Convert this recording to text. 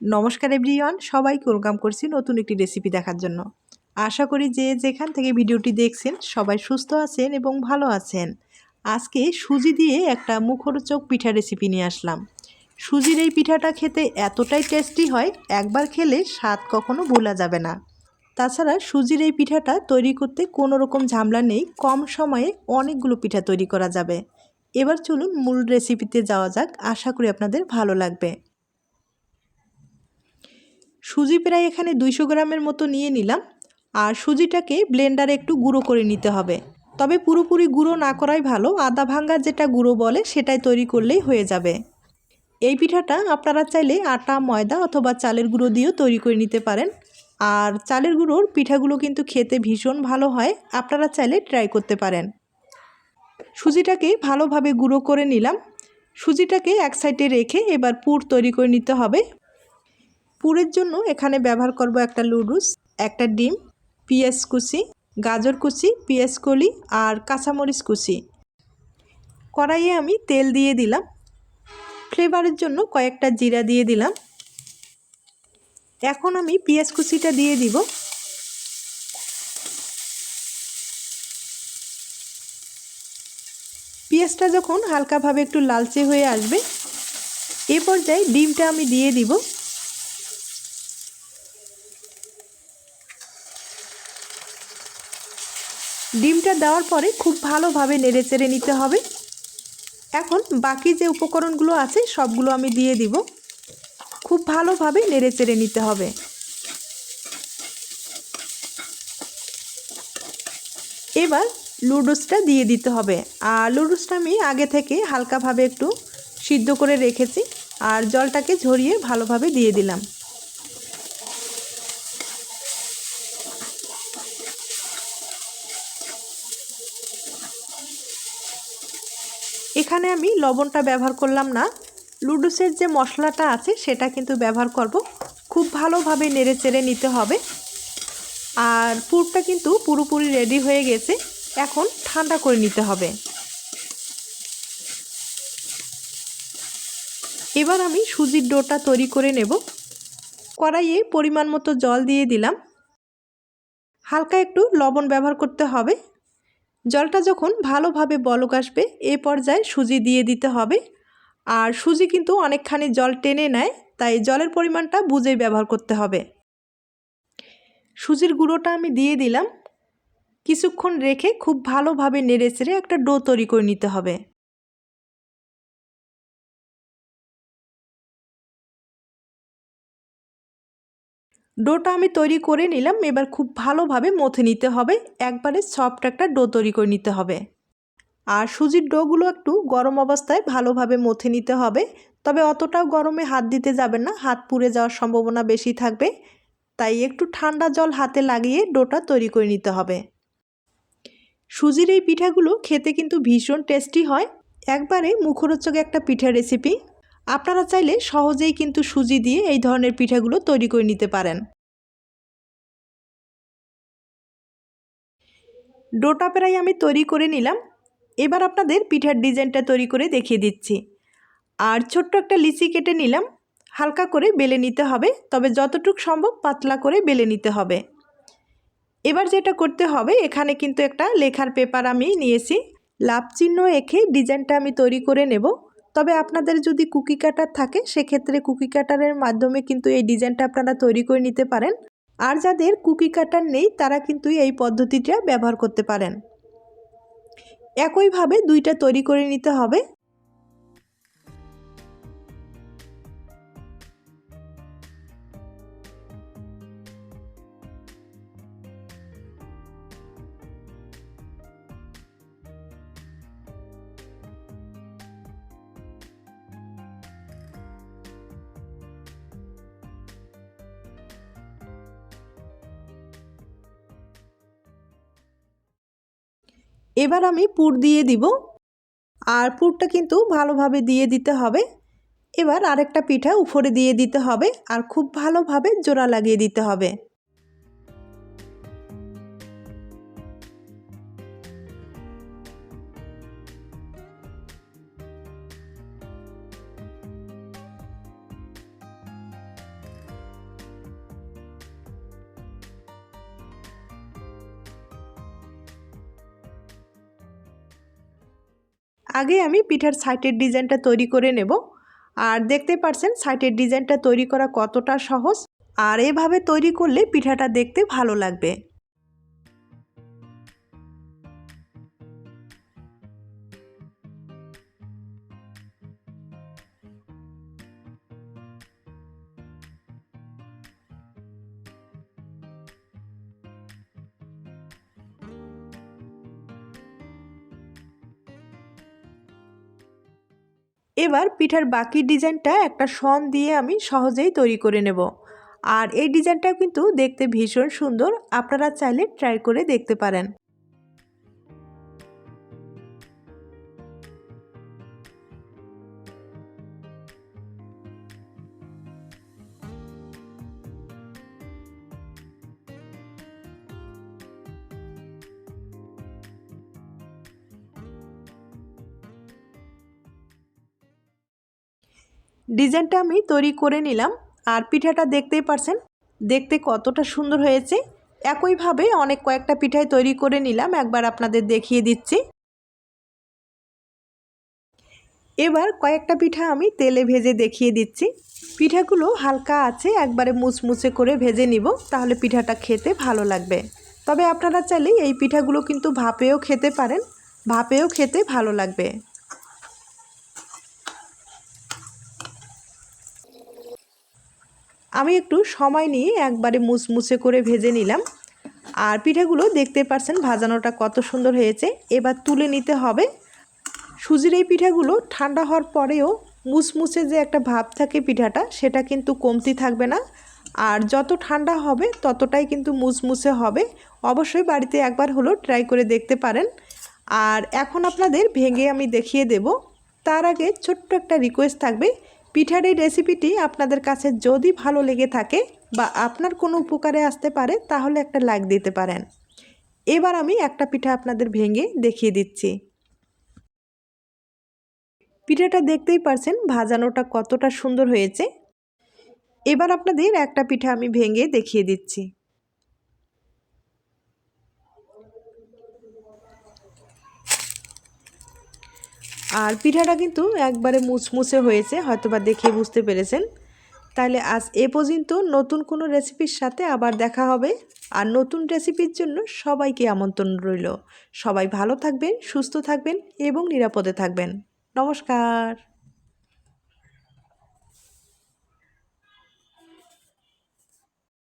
নমস্কার এভরিওয়ান, সবাইকে ওয়েলকাম করছি নতুন একটি রেসিপি দেখার জন্য। আশা করি যে যেখান থেকে ভিডিওটি দেখছেন, সবাই সুস্থ আছেন এবং ভালো আছেন। আজকে সুজি দিয়ে একটা মুখরোচক পিঠা রেসিপি নিয়ে আসলাম। সুজির এই পিঠাটা খেতে এতটাই টেস্টি হয়, একবার খেলে স্বাদ কখনো ভোলা যাবে না। তাছাড়া সুজির এই পিঠাটা তৈরি করতে কোনো রকম ঝামেলা নেই, কম সময়ে অনেকগুলো পিঠা তৈরি করা যাবে। এবার চলুন মূল রেসিপিতে যাওয়া যাক, আশা করি আপনাদের ভালো লাগবে। সুজি প্রায় এখানে দুইশো গ্রামের মতো নিয়ে নিলাম। আর সুজিটাকে ব্লেন্ডারে একটু গুঁড়ো করে নিতে হবে। তবে পুরোপুরি গুঁড়ো না করাই ভালো। আদা ভাঙ্গা যেটা গুঁড়ো বলে সেটাই তৈরি করলেই হয়ে যাবে। এই পিঠাটা আপনারা চাইলে আটা, ময়দা অথবা চালের গুঁড়ো দিয়েও তৈরি করে নিতে পারেন। আর চালের গুঁড়োর পিঠাগুলো কিন্তু খেতে ভীষণ ভালো হয়। আপনারা চাইলে ট্রাই করতে পারেন। সুজিটাকে ভালোভাবে গুঁড়ো করে নিলাম। সুজিটাকে এক সাইডে রেখে এবার পুর তৈরি করে নিতে হবে। পুরের জন্য এখানে ব্যবহার করব একটা লুডুস, একটা ডিম, পেঁয়াজ কুচি, গাজর কুচি, পেঁয়াজ কলি আর কাঁচামরিচ কুচি। কড়াইয়ে আমি তেল দিয়ে দিলাম। ফ্লেভারের জন্য কয়েকটা জিরা দিয়ে দিলাম। এখন আমি পেঁয়াজ কুচিটা দিয়ে দিব। পেঁয়াজটা যখন হালকাভাবে একটু লালচে হয়ে আসবে, এ পর্যায়ে ডিমটা আমি দিয়ে দিব। ডিমটা দেওয়ার পরে খুব ভালোভাবে নেড়ে চেড়ে নিতে হবে। এখন বাকি যে উপকরণগুলো আছে, সবগুলো আমি দিয়ে দিব। খুব ভালোভাবে নেড়ে চেড়ে নিতে হবে। এবার লুডুসটা দিয়ে দিতে হবে। আর লুডুসটা আমি আগে থেকে হালকাভাবে একটু সিদ্ধ করে রেখেছি। আর জলটাকে ঝরিয়ে ভালোভাবে দিয়ে দিলাম। এখানে আমি লবণটা ব্যবহার করলাম না। লুডুসের যে মশলাটা আছে সেটা কিন্তু ব্যবহার করব। খুব ভালোভাবে নেড়ে চেড়ে নিতে হবে। আর পুরটা কিন্তু পুরোপুরি রেডি হয়ে গেছে। এখন ঠান্ডা করে নিতে হবে। এবার আমি সুজির ডোটা তৈরি করে নেব। কড়াইয়ে পরিমাণ মতো জল দিয়ে দিলাম। হালকা একটু লবণ ব্যবহার করতে হবে। জলটা যখন ভালোভাবে বলক আসবে, এ পর্যায়ে সুজি দিয়ে দিতে হবে। আর সুজি কিন্তু অনেকখানি জল টেনে নেয়, তাই জলের পরিমাণটা বুঝেই ব্যবহার করতে হবে। সুজির গুঁড়োটা আমি দিয়ে দিলাম। কিছুক্ষণ রেখে খুব ভালোভাবে নেড়ে চেড়ে একটা ডো তৈরি করে নিতে হবে। ডোটা আমি তৈরি করে নিলাম, এবার খুব ভালোভাবে মথে নিতে হবে। একবারে সফট একটা ডো তৈরি করে নিতে হবে। আর সুজির ডোগুলো একটু গরম অবস্থায় ভালোভাবে মথে নিতে হবে। তবে অতটাও গরমে হাত দিতে যাবেন না, হাত পুড়ে যাওয়ার সম্ভাবনা বেশি থাকবে। তাই একটু ঠান্ডা জল হাতে লাগিয়ে ডোটা তৈরি করে নিতে হবে। সুজির এই পিঠাগুলো খেতে কিন্তু ভীষণ টেস্টি হয়। একবারে মুখরোচক একটা পিঠা রেসিপি আপনারা চাইলে সহজেই কিন্তু সুজি দিয়ে এই ধরনের পিঠাগুলো তৈরি করে নিতে পারেন। ডোটা প্রায় আমি তৈরি করে নিলাম। এবার আপনাদের পিঠার ডিজাইনটা তৈরি করে দেখিয়ে দিচ্ছি। আর ছোট্ট একটা লিচি কেটে নিলাম। হালকা করে বেলে নিতে হবে, তবে যতটুকু সম্ভব পাতলা করে বেলে নিতে হবে। এবার যেটা করতে হবে, এখানে কিন্তু একটা লেখার পেপার আমি নিয়েছি। লাভ চিহ্ন এঁকে ডিজাইনটা আমি তৈরি করে নেব। তবে আপনাদের যদি কুকি কাটার থাকে, সেক্ষেত্রে কুকি কাটারের মাধ্যমে কিন্তু এই ডিজাইনটা আপনারা তৈরি করে নিতে পারেন। আর যাদের কুকি কাটার নেই, তারা কিন্তু এই পদ্ধতিটা ব্যবহার করতে পারেন। একইভাবে দুইটা তৈরি করে নিতে হবে। এবার আমি পুর দিয়ে দিব। আর পুরটা কিন্তু ভালোভাবে দিয়ে দিতে হবে। এবার আরেকটা পিঠা উপরে দিয়ে দিতে হবে। আর খুব ভালোভাবে জোড়া লাগিয়ে দিতে হবে। আগে আমি পিঠার সাইটের ডিজাইনটা তৈরি করে নেব। আর দেখতে পারছেন সাইটের ডিজাইনটা তৈরি করা কতটা সহজ। আর এভাবে তৈরি করলে পিঠাটা দেখতে ভালো লাগবে। এবার পিঠার বাকি ডিজাইনটা একটা সন দিয়ে আমি সহজেই তৈরি করে নেব। আর এই ডিজাইনটা কিন্তু দেখতে ভীষণ সুন্দর, আপনারা চাইলে ট্রাই করে দেখতে পারেন। ডিজাইনটা আমি তৈরি করে নিলাম আর পিঠাটা দেখতেই পারছেন, দেখতে কতটা সুন্দর হয়েছে। একইভাবে অনেক কয়েকটা পিঠাই তৈরি করে নিলাম, একবার আপনাদের দেখিয়ে দিচ্ছি। এবার কয়েকটা পিঠা আমি তেলে ভেজে দেখিয়ে দিচ্ছি। পিঠাগুলো হালকা আছে, একবারে মুচমুচে করে ভেজে নিব, তাহলে পিঠাটা খেতে ভালো লাগবে। তবে আপনারা চাইলে এই পিঠাগুলো কিন্তু ভাপেও খেতে পারেন, ভাপেও খেতে ভালো লাগবে। আমি একটু সময় নিয়ে একবারে মুচমুচে করে ভেজে নিলাম। আর পিঠাগুলো দেখতে পারছেন ভাজানোটা কত সুন্দর হয়েছে। এবার তুলে নিতে হবে। সুজির এই পিঠাগুলো ঠান্ডা হওয়ার পরেও মুচমুচে যে একটা ভাব থাকে পিঠাটা, সেটা কিন্তু কমতি থাকবে না। আর যত ঠান্ডা হবে, ততটাই কিন্তু মুচমুচে হবে। অবশ্যই বাড়িতে একবার হলো ট্রাই করে দেখতে পারেন। আর এখন আপনাদের ভেঙে আমি দেখিয়ে দেব। তার আগে ছোট্ট একটা রিকোয়েস্ট থাকবে। পিঠার এই রেসিপিটি আপনাদের কাছে যদি ভালো লেগে থাকে বা আপনার কোনো উপকারে আসতে পারে, তাহলে একটা লাইক দিতে পারেন। এবার আমি একটা পিঠা আপনাদের ভেঙে দেখিয়ে দিচ্ছি। পিঠাটা দেখতেই পারছেন ভাজানোটা কতটা সুন্দর হয়েছে। এবার আপনাদের একটা পিঠা আমি ভেঙে দেখিয়ে দিচ্ছি। আর পিঠাটা কিন্তু একবারে মুচমুচে হয়েছে হয়তো বা দেখে বুঝতে পেরেছেন। তাহলে আজ এ পর্যন্ত নতুন কোনো রেসিপির সাথে আবার দেখা হবে। আর নতুন রেসিপির জন্য সবাইকে আমন্ত্রণ রইল। সবাই ভালো থাকবেন, সুস্থ থাকবেন এবং নিরাপদে থাকবেন। নমস্কার।